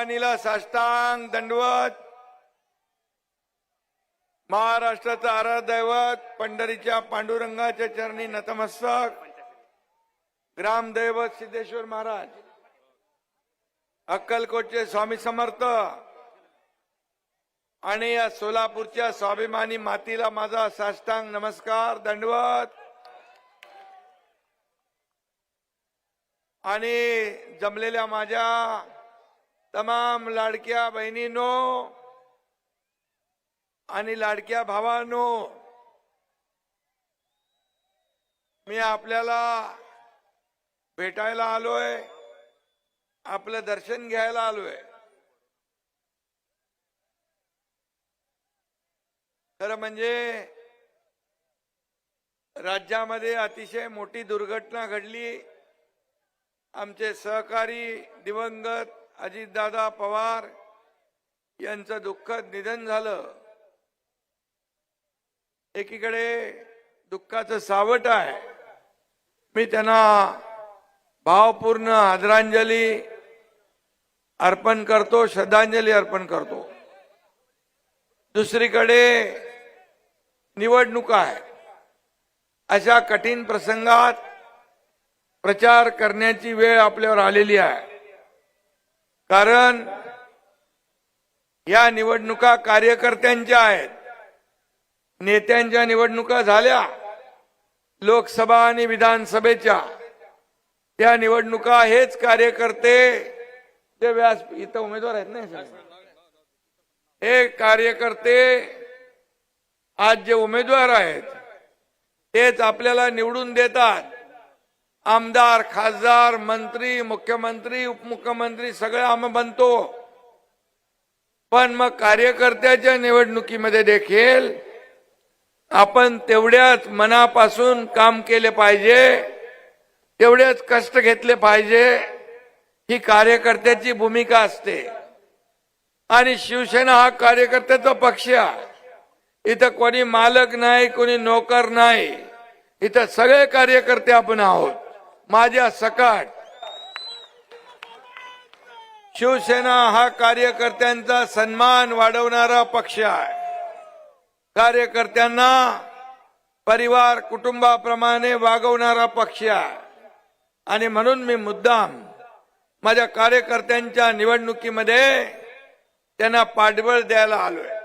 भवानीला साष्टांग दंडवत. महाराष्ट्राचं आराध्य दैवत पंढरीच्या पांडुरंगाच्या चरणी नतमस्तक. ग्रामदैवत सिद्धेश्वर महाराज. अक्कलकोटचे स्वामी समर्थ. आणि या सोलापूरच्या स्वाभिमानी मातीला माझा साष्टांग नमस्कार दंडवत. आणि जमलेल्या माझ्या तमाम लाडक्या बहिणींनो आणि लाडक्या भावांनो मी आपल्याला भेटायला आलोय आपलं दर्शन घ्यायला आलोय. खरं म्हणजे राज्यामध्ये अतिशय मोठी दुर्घटना घडली. आमचे सहकारी दिवंगत अजितदादा पवार यांचं दुःखद निधन झालं. एकीकडे दुःखाचं सावट आहे. मी त्यांना भावपूर्ण आदरांजली अर्पण करतो श्रद्धांजली अर्पण करतो. दुसरीकडे निवडणुका आहे अशा कठीण प्रसंगात प्रचार करण्याची वेळ आपल्यावर आलेली आहे. कारण या निवडणुका कार्यकर्त्यांच्या आहेत. नेत्यांच्या निवडणुका झाल्या. लोकसभा आणि विधानसभेच्या. त्या निवडणुका हेच कार्यकर्ते जे व्यास इथं उमेदवार आहेत ना हे हे कार्यकर्ते आज जे उमेदवार आहेत तेच आपल्याला निवडून देतात. आमदार खासदार मंत्री मुख्यमंत्री उपमुख्यमंत्री सगळे आम्ही बनतो. पण मग कार्यकर्त्याच्या निवडणुकीमध्ये देखील आपण तेवढ्याच मनापासून काम केले पाहिजे तेवढेच कष्ट घेतले पाहिजे ही कार्यकर्त्याची भूमिका असते. आणि शिवसेना हा कार्यकर्त्याचा पक्ष आहे. इथं कोणी मालक नाही कोणी नोकर नाही. इथं सगळे कार्यकर्ते आपण आहोत. माझ्या सकाट शिवसेना हा कार्यकर्त्यांचा सन्मान वाढवणारा पक्ष आहे. कार्यकर्त्यांना परिवार कुटुंबाप्रमाणे वागवणारा पक्ष आहे. आणि म्हणून मी मुद्दाम माझ्या कार्यकर्त्यांच्या निवडणुकीमध्ये त्यांना पाठबळ द्यायला आलोय.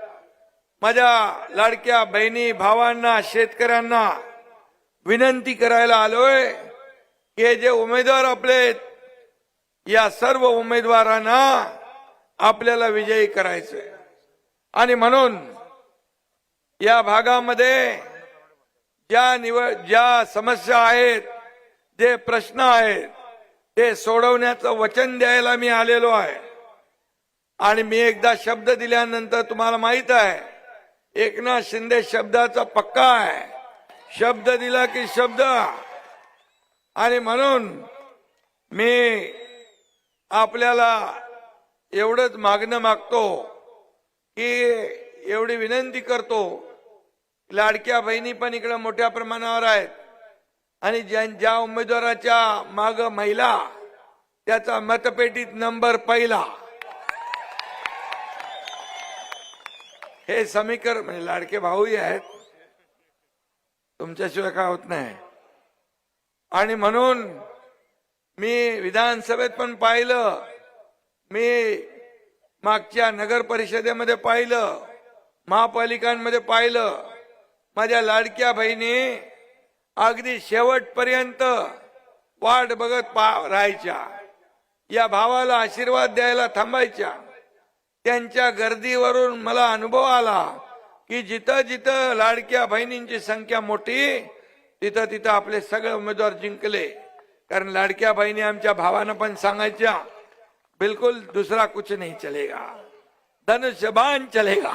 माझ्या लाडक्या बहिणी भावांना शेतकऱ्यांना विनंती करायला आलोय. हे जे उमेदवार आपले आहेत, या सर्व उमेदवारांना आपल्याला विजयी करायचंय. आणि म्हणून या भागामध्ये ज्या निवड ज्या समस्या आहेत जे प्रश्न आहेत ते सोडवण्याचं वचन द्यायला मी आलेलो आहे. आणि मी एकदा शब्द दिल्यानंतर तुम्हाला माहीत आहे एकनाथ शिंदे शब्दाचा पक्का आहे. शब्द दिला की शब्द. आणि म्हणून मी आपल्याला एवढंच मागणं मागतो की एवढी विनंती करतो. लाडक्या बहिणी पण इकडे मोठ्या प्रमाणावर आहेत. आणि ज्या ज्या उमेदवाराच्या माग महिला त्याचा मतपेटीत नंबर पहिला. हे समीकरण म्हणजे लाडके भाऊही आहेत. तुमच्याशिवाय काय होत नाही. आणि म्हणून मी विधानसभेत पण पाहिलं. मी मागच्या नगर परिषदेमध्ये पाहिलं. महापालिकांमध्ये पाहिलं. माझ्या लाडक्या बहिणी अगदी शेवटपर्यंत वाट बघत पा राहायच्या. या भावाला आशीर्वाद द्यायला थांबायच्या. त्यांच्या गर्दीवरून मला अनुभव आला की जिथं जिथं लाडक्या बहिणींची संख्या मोठी तिथं तिथं आपले सगळे उमेदवार जिंकले. कारण लाडक्या बहिणी आमच्या भावानं पण सांगायच्या बिलकुल दुसरा कुछ नहीं चलेगा. धनुष्यबान चलेगा.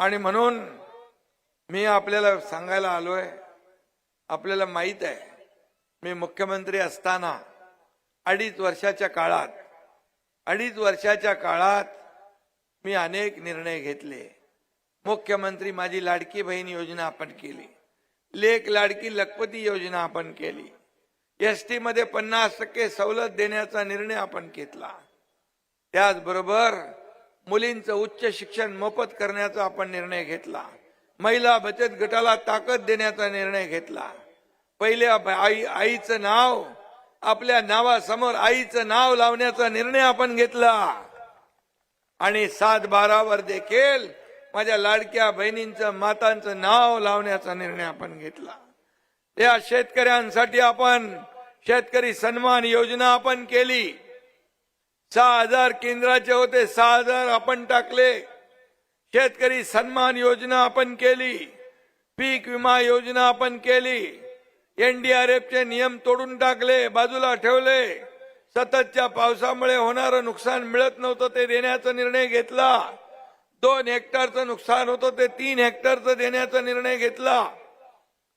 आणि म्हणून मी आपल्याला सांगायला आलोय आपल्याला माहीत आहे मी मुख्यमंत्री असताना अडीच वर्षाच्या काळात अडीच वर्षाच्या काळात मी अनेक निर्णय घेतले. मुख्यमंत्री माझी लाडकी बहीण योजना आपण केली. लेख लाडकी लखपती योजना आपण केली. एस टीमध्ये पन्नास टक्के सवलत देण्याचा निर्णय आपण घेतला. त्याचबरोबर मुलींचं उच्च शिक्षण मोफत करण्याचा आपण निर्णय घेतला. महिला बचत गटाला ताकद देण्याचा निर्णय घेतला. पहिल्या आई आईचं नाव आपल्या नावासमोर आईचं नाव लावण्याचा निर्णय आपण घेतला. आणि सात बारावर देखील माझ्या लाडक्या बहिणींचं मातांचं नाव लावण्याचा निर्णय आपण घेतला. त्या शेतकऱ्यांसाठी आपण शेतकरी सन्मान योजना आपण केली. सहा हजार केंद्राचे होते सहा हजार आपण टाकले. शेतकरी सन्मान योजना आपण केली. पीक विमा योजना आपण केली. एनडीआरएफचे नियम तोडून टाकले बाजूला ठेवले. सततच्या पावसामुळे होणारं नुकसान मिळत नव्हतं ते देण्याचा निर्णय घेतला. दोन हेक्टरचं नुकसान होतं ते तीन हेक्टरचं देण्याचा निर्णय घेतला.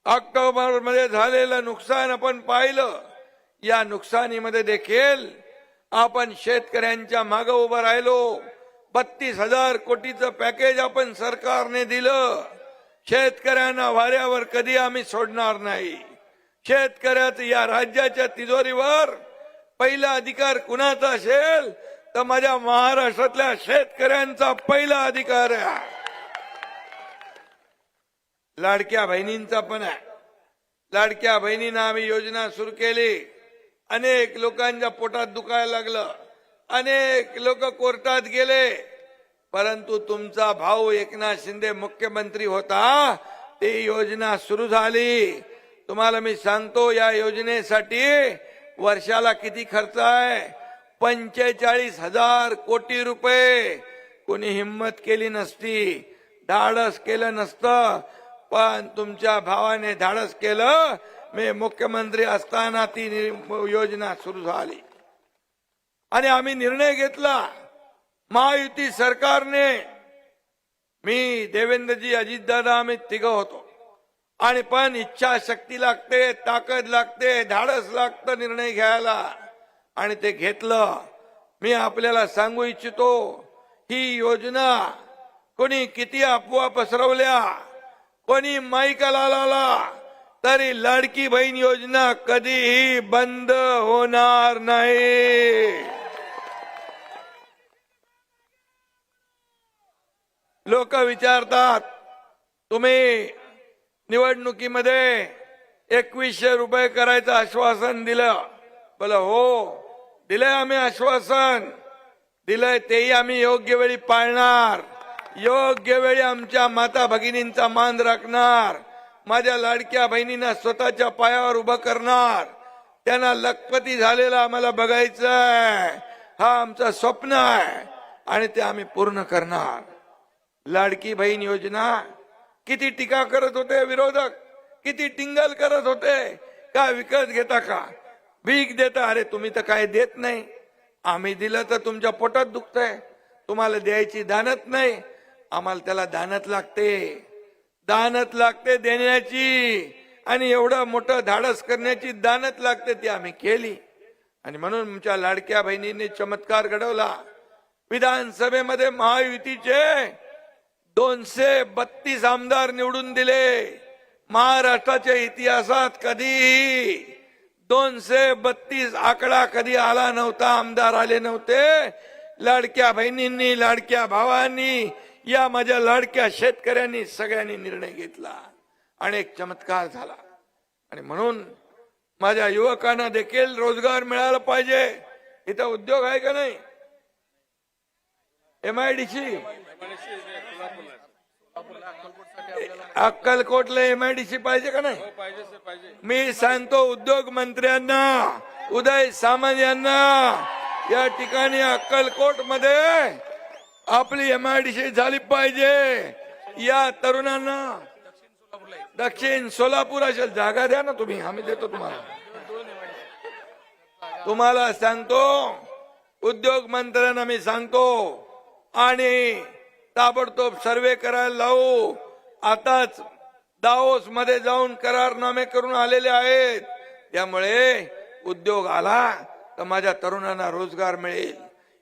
ऑक्टोबरमध्ये झालेलं नुकसान आपण पाहिलं. या नुकसानीमध्ये देखील आपण शेतकऱ्यांच्या मागे उभं राहिलो. बत्तीस हजार कोटीचं पॅकेज आपण सरकारने दिलं. शेतकऱ्यांना वाऱ्यावर कधी आम्ही सोडणार नाही. शेतकऱ्याचं या राज्याच्या तिजोरीवर पहिला अधिकार कुणाचा असेल? तर माझ्या महाराष्ट्रातल्या शेतकऱ्यांचा पहिला अधिकार आहे लाडक्या बहिणींचा पण आहे. लाडक्या बहिणींना आम्ही योजना सुरू केली. अनेक लोकांच्या पोटात दुखायला लागलं. अनेक लोक कोर्टात गेले. परंतु तुमचा भाऊ एकनाथ शिंदे मुख्यमंत्री होता. ती योजना सुरू झाली. तुम्हाला मी सांगतो या योजनेसाठी वर्षाला किती खर्च आहे? पंचेचाळीस हजार कोटी रुपये. कोणी हिंमत केली नसती धाडस केलं नसतं पण तुमच्या भावाने धाडस केलं. मी मुख्यमंत्री असताना ती योजना सुरू झाली. आणि आम्ही निर्णय घेतला. महायुती सरकारने. मी देवेंद्रजी अजितदादा आम्ही तिघ होतो. आणि पण इच्छाशक्ती लागते ताकद लागते धाडस लागतं निर्णय घ्यायला. आणि ते घेतलं. मी आपल्याला सांगू इच्छितो ही योजना कोणी किती अफवा पसरवल्या कोणी माईकाला लावला तरी लाडकी बहीण योजना कधीही बंद होणार नाही. लोक विचारतात तुम्ही निवडणुकीमध्ये एकवीसशे रुपये करायचं आश्वासन दिलं. बोला हो दिलंय आम्ही आश्वासन. दिलंय तेही आम्ही योग्य वेळी पाळणार. योग्य वेळी आमच्या माता भगिनींचा मान राखणार. माझ्या लाडक्या बहिणींना स्वतःच्या पायावर उभं करणार. त्यांना लखपती झालेला आम्हाला बघायचं आहे हा आमचं स्वप्न आहे. आणि ते आम्ही पूर्ण करणार. लाडकी बहीण योजना किती टीका करत होते विरोधक? किती टिंगल करत होते? का विकत घेता का? भीक देता? अरे तुम्ही तर काय देत नाही. आम्ही दिलं तर तुमच्या पोटात दुखतंय. तुम्हाला द्यायची दानत नाही. आम्हाला त्याला दानत लागते. दानत लागते देण्याची. आणि एवढं मोठं धाडस करण्याची दानत लागते ती आम्ही केली. आणि म्हणून आमच्या लाडक्या बहिणींनी चमत्कार घडवला. विधानसभेमध्ये महायुतीचे दोनशे बत्तीस आमदार निवडून दिले. महाराष्ट्राच्या इतिहासात कधीही दोनशे बत्तीस आकडा कधी आला नव्हता आमदार आले नव्हते. लाडक्या बहिणींनी लाडक्या भावांनी या माझ्या लाडक्या शेतकऱ्यांनी सगळ्यांनी निर्णय घेतला आणि एक चमत्कार झाला. आणि म्हणून माझ्या युवकांना देखील रोजगार मिळाला पाहिजे. इथं उद्योग आहे का नाही? एम आय डी सी अक्कलकोटला एम आय डी सी पाहिजे का नाही? मी सांगतो उद्योग मंत्र्यांना उदय सामंत यांना या ठिकाणी अक्कलकोटमध्ये आपली एम आय डी सी झाली पाहिजे. या तरुणांना दक्षिण सोलापूर असेल जागा द्या ना तुम्ही आम्ही देतो तुम्हाला. तुम्हाला सांगतो उद्योग मंत्र्यांना मी सांगतो आणि ताबडतोब सर्वे करायला लावू. आताच दाओसमध्ये जाऊन करारनामे करून आलेले आहेत. त्यामुळे उद्योग आला तर माझ्या तरुणांना रोजगार मिळेल.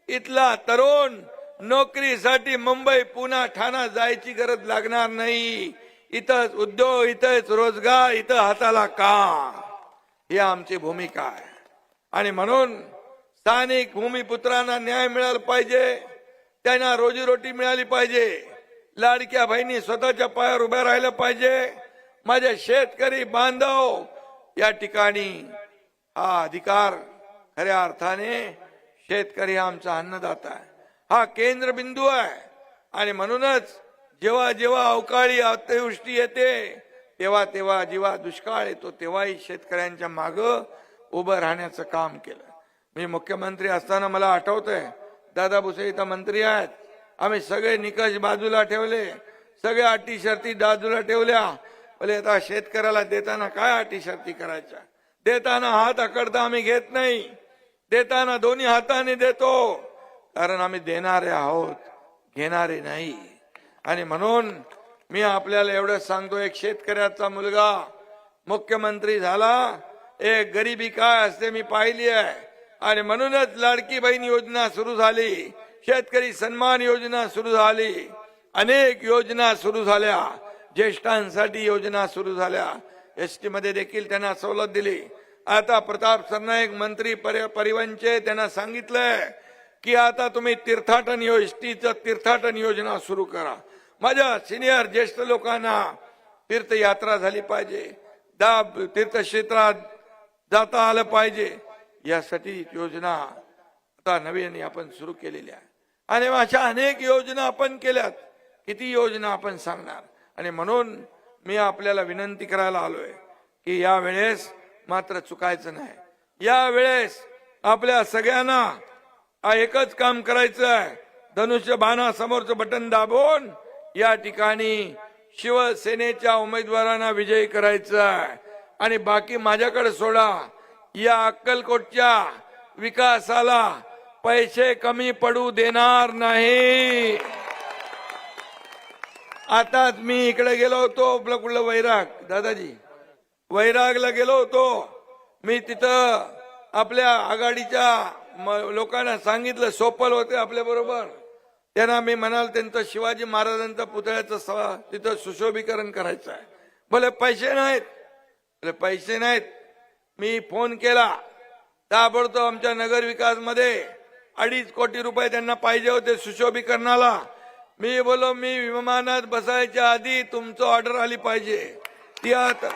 इथला तरुण नोकरीसाठी मुंबई पुणे ठाणा जायची गरज लागणार नाही. इथंच उद्योग इथंच रोजगार इथं हाताला काम. ही आमची भूमिका आहे. आणि म्हणून स्थानिक भूमिपुत्रांना न्याय मिळाला पाहिजे. त्यांना रोजीरोटी मिळाली पाहिजे. लाडक्या बहिणी स्वतःच्या पायावर उभ्या राहिलं पाहिजे. माझ्या शेतकरी बांधव या ठिकाणी हा अधिकार खऱ्या अर्थाने शेतकरी हा आमचा अन्नदाता आहे. हा केंद्रबिंदू आहे. आणि म्हणूनच जेव्हा जेव्हा अवकाळी अतिवृष्टी येते तेव्हा तेव्हा जेव्हा दुष्काळ येतो तेव्हाही शेतकऱ्यांच्या माग उभं राहण्याचं काम केलं. मी मुख्यमंत्री असताना मला आठवतंय दादा भुसे इथं मंत्री आहेत. आम्ही सगळे निकष बाजूला ठेवले. सगळ्या अटी शर्ती बाजूला ठेवल्या. बोले आता शेतकऱ्याला देताना काय अटी शर्ती करायच्या? देताना हात आकडता आम्ही घेत नाही. देताना दोन्ही हाताने देतो. कारण आम्ही देणारे आहोत घेणारे नाही. आणि म्हणून मी आपल्याला एवढं सांगतो एक शेतकऱ्याचा मुलगा मुख्यमंत्री झाला. एक गरिबी काय असते मी पाहिली आहे. आणि म्हणूनच लाडकी बहीण योजना सुरू झाली. शेतकरी सन्मान योजना सुरू झाली. अनेक योजना सुरू झाल्या. ज्येष्ठांसाठी योजना सुरू झाल्या. एस टी मध्ये देखील त्यांना सवलत दिली. आता प्रताप सरनाईक मंत्री परिवहनचे त्यांना सांगितलंय की आता तुम्ही तीर्थाटन यो तीर्थाटन योजना सुरू करा. माझ्या सिनियर ज्येष्ठ लोकांना तीर्थयात्रा झाली पाहिजे. दाब तीर्थक्षेत्रात जाता आलं पाहिजे. यासाठी योजना आता नवीन आपण सुरू केलेल्या आहे आणि अशा अनेक योजना आपण केल्यात. किती योजना आपण सांगणार? आणि म्हणून मी आपल्याला विनंती करायला आलोय की या वेळेस मात्र चुकायचं नाही. या वेळेस आपल्या सगळ्यांना एकच काम करायचं आहे धनुष्य बाणा समोरचं बटन दाबून या ठिकाणी शिवसेनेच्या उमेदवारांना विजयी करायचं आहे आणि बाकी माझ्याकडे सोडा. या अक्कलकोटच्या विकासाला पैसे कमी पडू देणार नाही. आताच मी इकडे गेलो होतो आपलं कुठलं वैराग? दादाजी वैरागला गेलो होतो. मी तिथं आपल्या आघाडीच्या लोकांना सांगितलं सोपल होते आपल्या बरोबर. त्यांना मी म्हणाल त्यांचं शिवाजी महाराजांचा पुतळ्याचं तिथं सुशोभीकरण करायचं आहे. भले पैसे नाहीत. बोले पैसे नाहीत. मी फोन केला. ताबडतोब आमच्या नगर विकासमध्ये अडीच कोटी रुपये त्यांना पाहिजे होते सुशोभीकरणाला. मी बोलो मी विमानात बसायच्या आधी तुमचं ऑर्डर आली पाहिजे. ती आता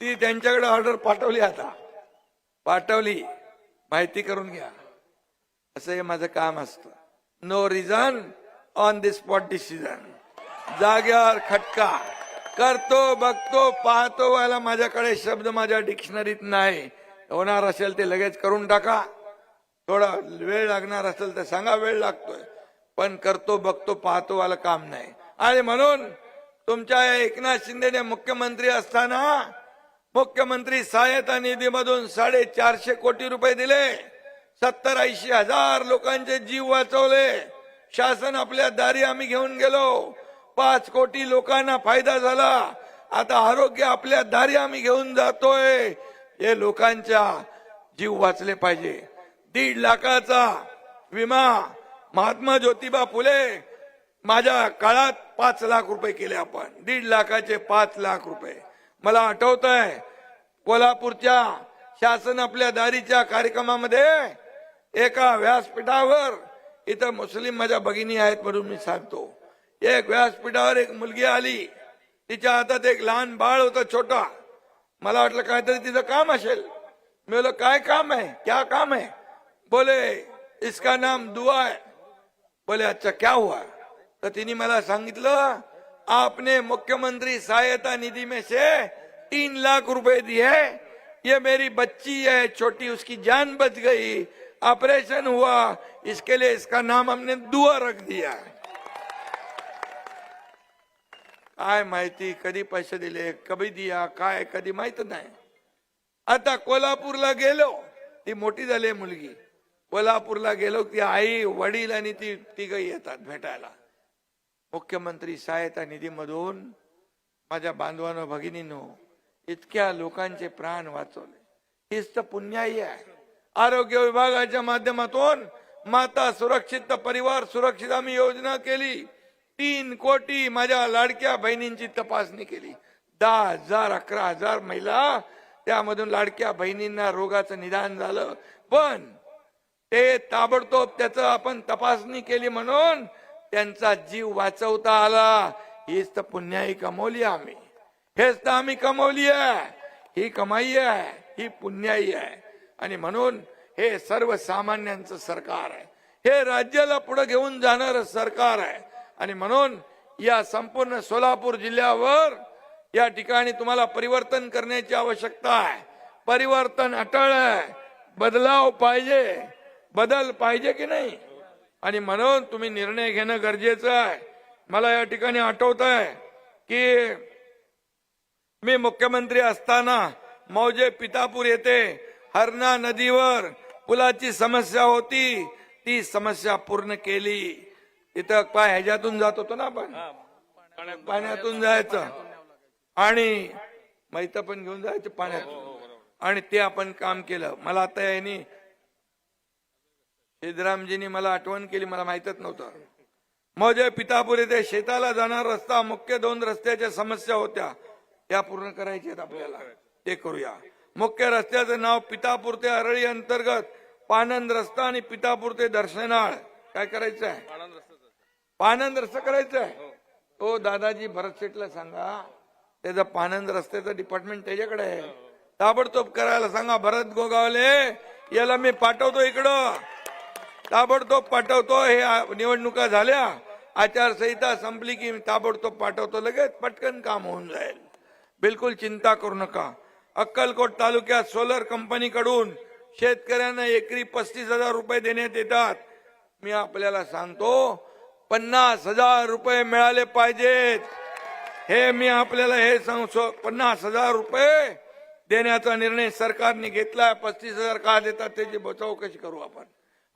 ती त्यांच्याकडे ऑर्डर पाठवली आता. पाठवली. माहिती करून घ्या. असं हे माझं काम असतं. No reason on the spot decision जाग्यावर खटका. करतो बघतो पाहतो व्हायला माझ्याकडे शब्द माझ्या डिक्शनरीत नाही. होणार असेल ते लगेच करून टाका. थोडा वेळ लागणार असेल तर सांगा वेळ लागतोय. पण करतो बघतो पाहतो वाला काम नाही. आणि म्हणून तुमच्या एकनाथ शिंदेने मुख्यमंत्री असताना मुख्यमंत्री सहायता निधीमधून साडेचारशे कोटी रुपये दिले. सत्तर ऐंशी हजार लोकांचे जीव वाचवले. शासन आपल्या दारी आम्ही घेऊन गेलो. पाच कोटी लोकांना फायदा झाला. आता आरोग्य आपल्या दारी आम्ही घेऊन जातोय. हे लोकांच्या जीव वाचले पाहिजे. दीड लाखाचा विमा महात्मा ज्योतिबा फुले माझ्या काळात पाच लाख रुपये केले आपण. दीड लाखाचे पाच लाख रुपये. मला आठवत आहे कोल्हापूरच्या शासन आपल्या दारीच्या कार्यक्रमामध्ये एका व्यासपीठावर इथं मुस्लिम माझ्या भगिनी आहेत म्हणून मी सांगतो. एक व्यासपीठावर एक मुलगी आली. तिच्या हातात एक लहान बाळ होता, छोटा. मला वाटलं काहीतरी तिचं काम असेल. मी बोलो काय काम है क्या काम है बोले, इसका नाम दुआ है. बोले अच्छा क्या हुआ? तर तिने मला सांगितलं, आपने मुख्यमंत्री सहायता निधि में से तीन लाख रुपए दिए. ये मेरी बच्ची है, छोटी, उसकी जान बच गई. ऑपरेशन हुआ, इसके लिए इसका नाम हमने दुआ रख दिया. काय माहिती कधी पैसे दिले कधी दिया काय कधी माहीत नाही. आता कोल्हापूरला गेलो ती मोठी झाली आहे मुलगी. कोल्हापूरला गेलो ती आई वडील आणि ती तिघ येतात भेटायला. मुख्यमंत्री सहायता निधीमधून माझ्या बांधवानो भगिनीनो इतक्या लोकांचे प्राण वाचवले. हीच तर पुण्याई आहे. आरोग्य विभागाच्या माध्यमातून माता सुरक्षित परिवार सुरक्षित आम्ही योजना केली. तीन कोटी माझ्या लाडक्या बहिणींची तपासणी केली. दहा हजार अकरा हजार महिला त्यामधून लाडक्या बहिणींना रोगाचं निदान झालं. पण ते ताबडतोब त्याचं आपण तपासणी केली म्हणून त्यांचा जीव वाचवता आला. हीच तर पुण्याही कमवली आम्ही. हेच तर आम्ही कमवली आहे. ही कमाई आहे ही पुण्याई आहे. आणि म्हणून हे सर्वसामान्यांचं सरकार आहे. हे राज्याला पुढे घेऊन जाणार सरकार आहे. आणि म्हणून या संपूर्ण सोलापूर जिल्ह्यावर या ठिकाणी तुम्हाला परिवर्तन करण्याची आवश्यकता आहे. परिवर्तन अटळ आहे. बदलाव पाहिजे. बदल पाहिजे की नाही? आणि म्हणून तुम्ही निर्णय घेणं गरजेचं आहे. मला या ठिकाणी आठवत आहे की मी मुख्यमंत्री असताना मौजे पितापूर येथे हरणा नदीवर पुलाची समस्या होती. ती समस्या पूर्ण केली. तिथं काय ह्याच्यातून जात होतो ना आपण. पाण्यातून जायचं. आणि मैत पण घेऊन जायचं पाण्यात. आणि ते आपण काम केलं. मला आता यांनी सिद्धरामजींनी मला आठवण केली मला माहितच नव्हतं. मौजे पितापूर येथे शेताला जाणार रस्ता मुख्य दोन रस्त्याच्या समस्या होत्या. त्या पूर्ण करायच्या आहेत आपल्याला. ते करूया. मुख्य रस्त्याचं नाव पितापूर ते अरळी अंतर्गत पानंद रस्ता आणि पितापूर ते दर्शनाळ. काय करायचं आहे पानंद रस्ता करायचं आहे. तो दादाजी भरत शेटला सांगा. त्याचं पानंद रस्त्याचं डिपार्टमेंट त्याच्याकडे आहे. ताबडतोब करायला सांगा भरत गोगावले याला मी पाठवतो इकडं. ताबडतोब पाठवतो हे निवडणुका झाल्या. आचारसंहिता संपली की ताबडतोब पाठवतो लगेच पटकन काम होऊन जाईल. बिलकुल चिंता करू नका. अक्कलकोट तालुक्यात सोलर कंपनीकडून शेतकऱ्यांना एकरी पस्तीस हजार रुपये देण्यात येतात. मी आपल्याला सांगतो पन्नास हजार रुपये मिळाले पाहिजेत. हे मी आपल्याला हे सांगतो पन्नास हजार रुपये देण्याचा निर्णय सरकारने घेतलाय. पस्तीस हजार का देतात त्याची चौकशी करू आपण?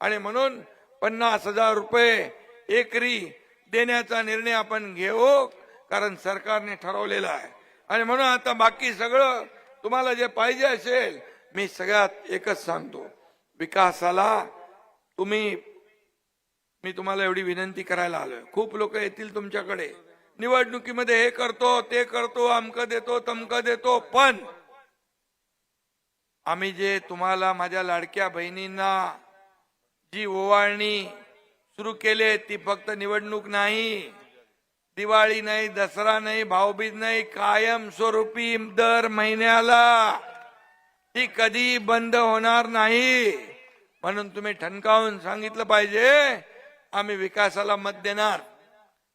आणि म्हणून पन्नास हजार रुपये एकरी देण्याचा निर्णय आपण घेऊ कारण सरकारने ठरवलेला आहे. आणि म्हणून आता बाकी सगळं तुम्हाला जे पाहिजे असेल मी सगळ्यात एकच सांगतो. विकासाला तुम्ही मी तुम्हाला एवढी विनंती करायला आलोय. खूप लोक येतील तुमच्याकडे. निवडणुकीमध्ये हे करतो ते करतो अमक देतो तमक देतो पण आम्ही जे तुम्हाला माझ्या लाडक्या बहिणींना जी ओवाळणी सुरू केली ती फक्त निवडणूक नाही. दिवाळी नाही दसरा नाही भाऊबीज नाही कायम स्वरूपी दर महिन्याला. ती कधी बंद होणार नाही. म्हणून तुम्ही ठणकावून सांगितलं पाहिजे. आम्ही विकासाला मत देणार.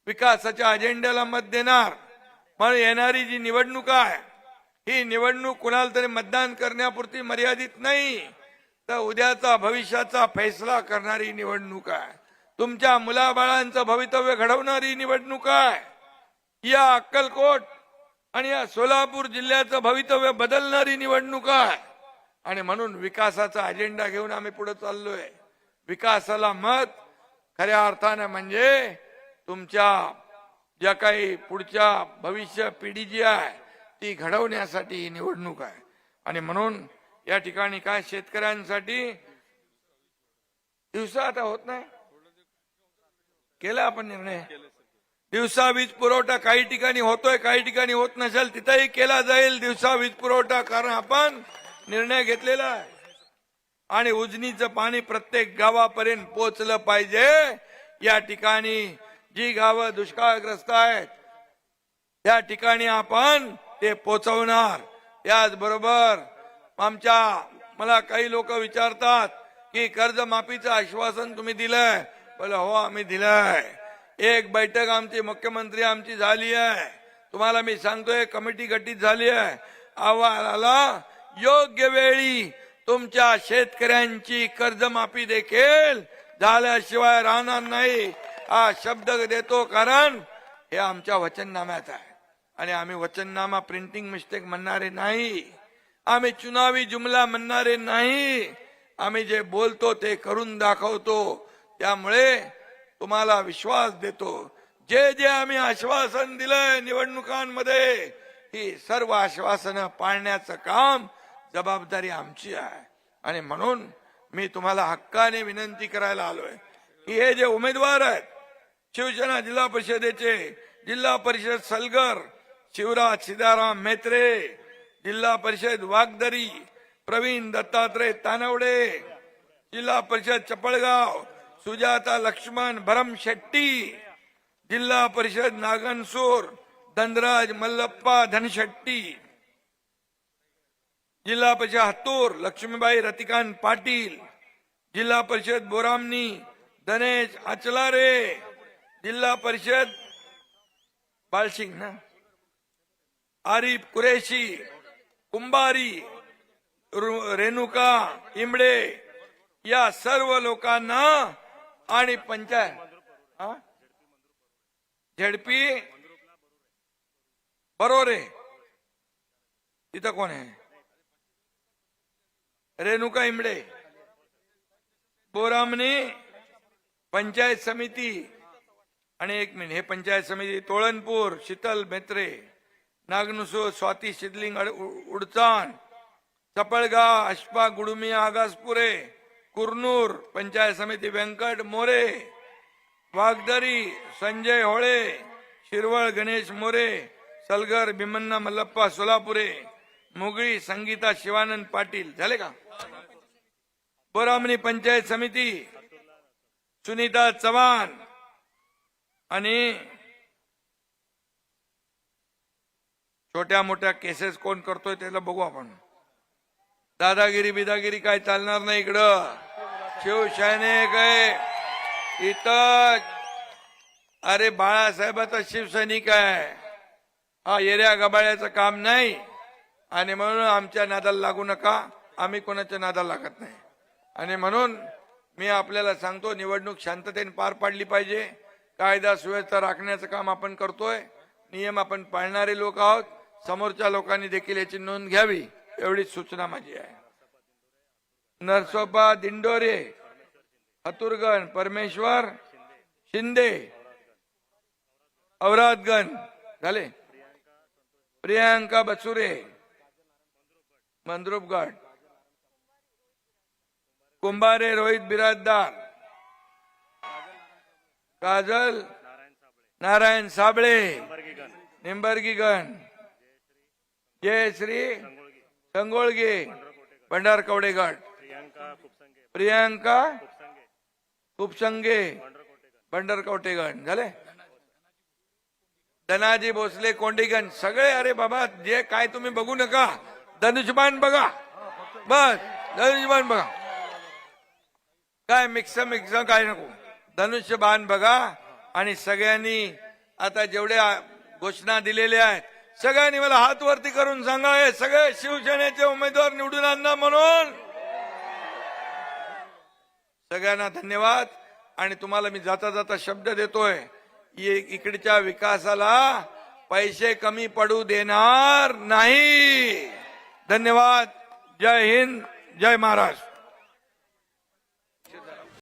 विकासाच्या अजेंड्याला मत देणार. म्हणून येणारी जी निवडणूक आहे ही निवडणूक कुणाला तरी मतदान करण्यापुरती मर्यादित नाही. तर उद्याचा भविष्याचा फैसला करणारी निवडणूक आहे. तुमच्या मुलाबाळांचं भवितव्य घडवणारी निवडणूक आहे. या अक्कलकोट आणि या सोलापूर जिल्ह्याचं भवितव्य बदलणारी निवडणूक आहे. आणि म्हणून विकासाचा अजेंडा घेऊन आम्ही पुढे चाललोय. विकासाला मत खऱ्या अर्थानं म्हणजे तुमच्या ज्या काही पुढच्या भविष्य पिढी जी आहे ती घडवण्यासाठी ही निवडणूक आहे. आणि म्हणून या ठिकाणी काय शेतकऱ्यांसाठी दिवसा आता होत नाही. केला आपण निर्णय? दिवसा वीज पुरवठा काही ठिकाणी होतोय काही ठिकाणी होत नसेल तिथेही केला जाईल दिवसा वीज पुरवठा. कारण आपण निर्णय घेतलेला आहे. आणि उजनीचं पाणी प्रत्येक गावापर्यंत पोचलं पाहिजे. या ठिकाणी जी गावं दुष्काळग्रस्त आहेत त्या ठिकाणी आपण ते पोचवणार त्याचबरोबर आमच्या मला काही लोक विचारतात की कर्जमाफीचं आश्वासन तुम्ही दिलंय? बोला हो आम्ही दिलंय. एक बैठक आमची मुख्यमंत्री आमची झाली आहे. तुम्हाला मी सांगतोय कमिटी गठीत झाली आहे. अहवालाला योग्य वेळी तुमच्या शेतकऱ्यांची कर्जमाफी देखील झाल्याशिवाय राहणार नाही. हा शब्द देतो कारण हे आमच्या वचननाम्यात आहे. आणि आम्ही वचननामा प्रिंटिंग मिस्टेक म्हणणारे नाही. आम्ही चुनावी जुमला म्हणणारे नाही. आम्ही जे बोलतो ते करून दाखवतो. त्यामुळे तुम्हाला विश्वास देतो. जे जे आम्ही आश्वासन दिलंय निवडणुकांमध्ये ही सर्व आश्वासनं पाळण्याचं काम जबाबदारी आमची आहे. आणि म्हणून मी तुम्हाला हक्काने विनंती करायला आलोय. की हे जे उमेदवार आहेत शिवसेना जिल्हा परिषदेचे जिल्हा परिषद सलगर शिवराज सीताराम मेत्रे जिल्हा परिषद वागदरी प्रवीण दत्तात्रय तानवडे जिल्हा परिषद चपळगाव सुजाता लक्ष्मण भरम शेट्टी जिल्हा परिषद नागनसूर धनराज मल्लप्पा धनशेट्टी जिल्हा परिषद हातूर लक्ष्मीबाई रतिकांत पाटील जिल्हा परिषद बोरामनी गणेश आचलारे जिल्हा परिषद बालसिंग ना? आरिफ कुरेशी कुंभारी रेणुका इमडे या सर्व लोकांना आणि पंचायत झडपी झेडपी बरोरे. तिथं कोण आहे? रेणुका इमडे बोरामणी पंचायत समिती आणि एक मिनिट हे पंचायत समिती तोळणपूर शीतल मेत्रे नागनुसो स्वाती शिदलिंग उडचाण चपळगाव अश्पा गुडुमी आगासपुरे कुरनूर पंचायत समिती व्यंकट मोरे वागदरी संजय होळे शिरवळ गणेश मोरे सलगर भीमन्ना मल्लप्पा सोलापुरे मुगळी संगीता शिवानंद पाटील. झाले का? बोरामणी पंचायत समिती सुनीता चव्हाण आणि छोट्या मोठ्या केसेस कोण करतोय त्याला बघू आपण. दादागिरी बिदागिरी काय चालणार नाही इकडं. शिवसैनिक आहे इथं अरे बाळासाहेब आता शिवसैनिक आहे. हा येऱ्या गबाळ्याचं काम नाही. आणि म्हणून आमच्या नादाला लागू नका. आम्ही कोणाच्या नादाला लागत नाही. आणि म्हणून मी आपल्याला सांगतो निवडणूक शांततेने पार पाडली पाहिजे. कायदा सुव्यवस्था राखण्याचं काम आपण करतोय. नियम आपण पाळणारे लोक आहोत. समोरच्या लोकांनी देखील याची नोंद घ्यावी एवढीच सूचना माझी आहे. नरसोबा दिंडोरे हतुरगण परमेश्वर शिंदे औरादगण झाले? प्रियांका बसुरे मंद्रुपगड. कुंभारे रोहित बिराजदार. काजल नारायण साबळे. निंबर्गीगण. जयश्री संगोळगे. भंडार कवडेगड. प्रियांका खुपसंगे भंडार कवटेगण. झाले? धनाजी भोसले कोंडीगण. सगळे अरे बाबा जे काय तुम्ही बघू नका. धनुष्यबाण बघा. बस धनुष्यबाण बघा. काय मिक्स मिक्स काय नको. धनुष्य बाण बघा आणि सगळ्यांनी आता जेवढ्या घोषणा दिलेल्या आहेत सगळ्यांनी मला हात वरती करून सांगा हे सगळे शिवसेनेचे उमेदवार निवडून आणणार म्हणून. सगळ्यांना धन्यवाद. आणि तुम्हाला मी जाता जाता शब्द देतोय इकडच्या विकासाला पैसे कमी पडू देणार नाही. धन्यवाद. जय हिंद जय महाराष्ट्र.